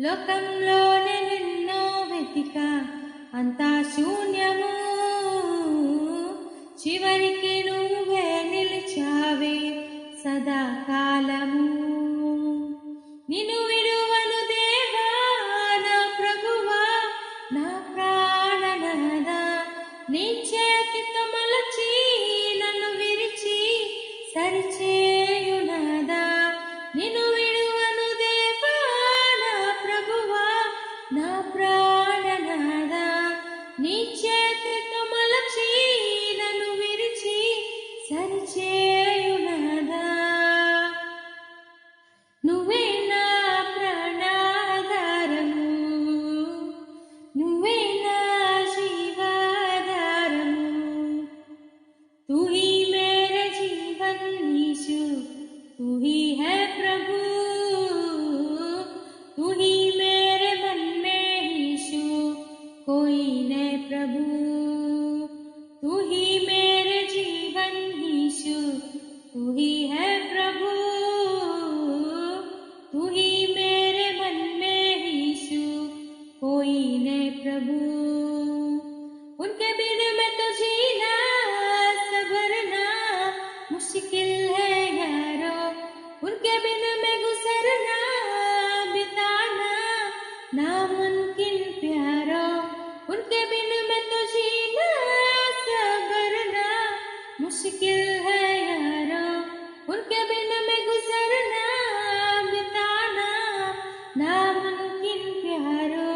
లోకంలోనే నిన్నో వెతిక అంతా శూన్యము. చివరికి నువ్వే నిలిచావే సదాకాలము. నిన్ను విలువను దేవా నా ప్రభువా నా ప్రాణనదా. నీ చేతి మలచి నన్ను విరిచి సరిచేయునదా. నిన్ను సదా నీ చేతి కమల చీరను విరిచి సరిచేయునదా? నువ్వే నా ప్రాణాధారము. నువ్వే నా జీవాధారము. తూ హీ మేరే జీవన్ యీశు తూ హీ ప్రభు. मीने प्रभु। तू ही मेरे जीवन ईशु तू ही मुकिनो